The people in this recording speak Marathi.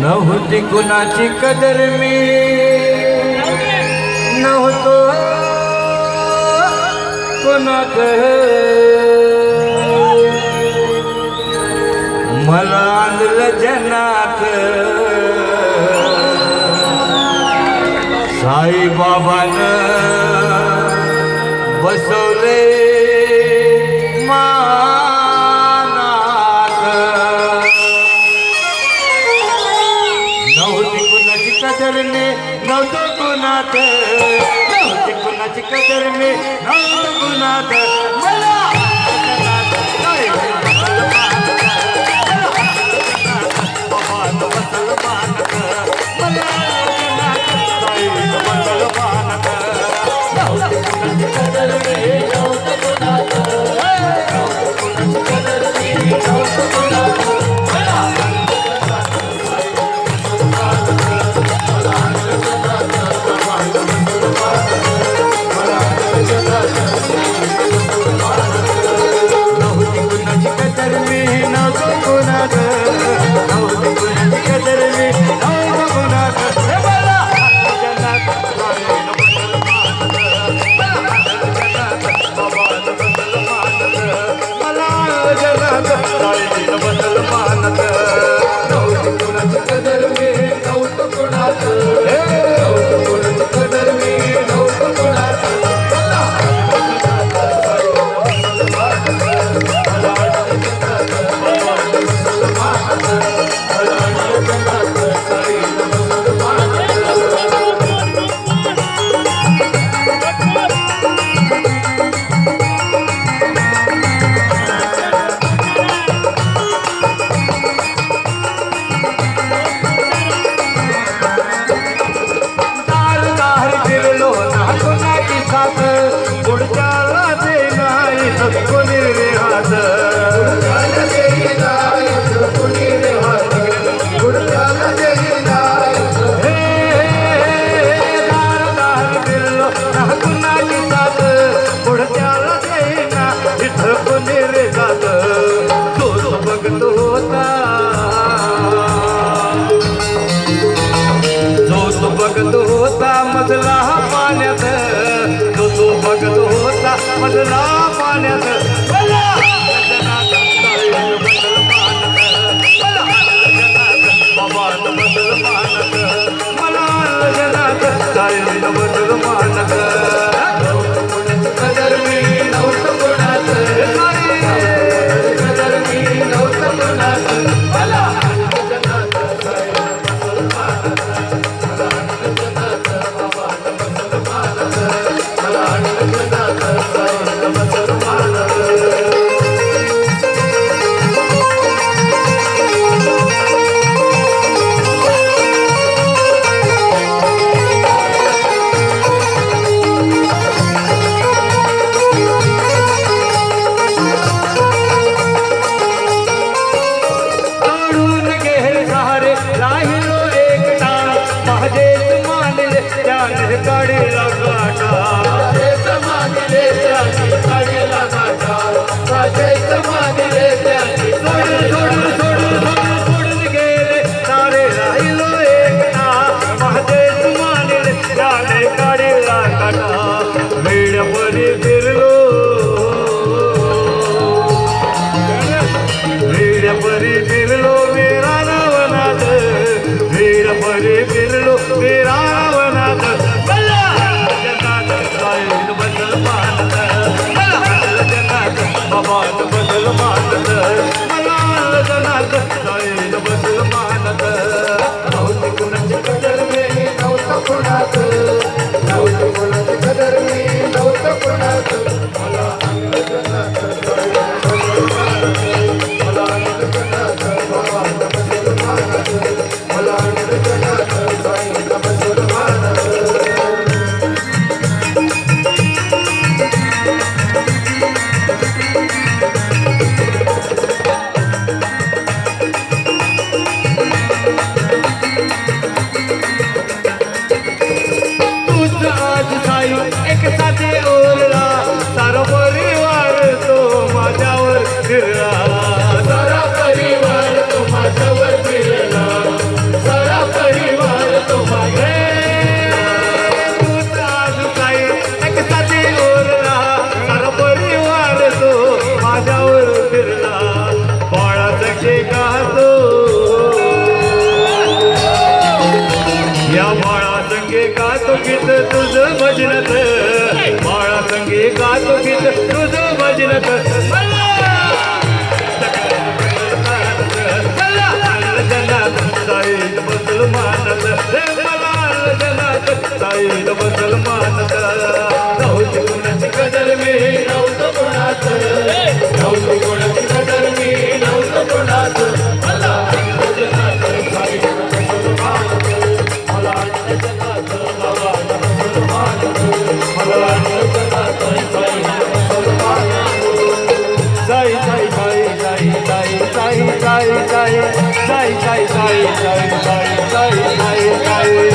नव्हती कुणाची कदर मी. नव्हतो कोणाच मला आणलं जनात. आई बाबान बसवले मानात. नव्हती कुणाची कदर मे नव्हतं कुणात. नव्हती कुणाची कदर मे मधला पाण्यात तो तो बघत होता मधला पाण्यात. फिरला. परिवार परिवार तो माझ्या एक साथी ओरला तो? या बाळा संगे का तो गीत तुझं भजनत? बाळा संगे का तो गीत तुझं भजनत? जनात जाईल मुसलमानत नव्हती कुणाची कदर मी नव्हतं कोणाच. नव्हती कोणाची कदर मी नव्हतं कोणाच. मला जनात जाईल मुसलमानत मला जनात मला जनात जाईल मुसलमानत साई साई साई साई साई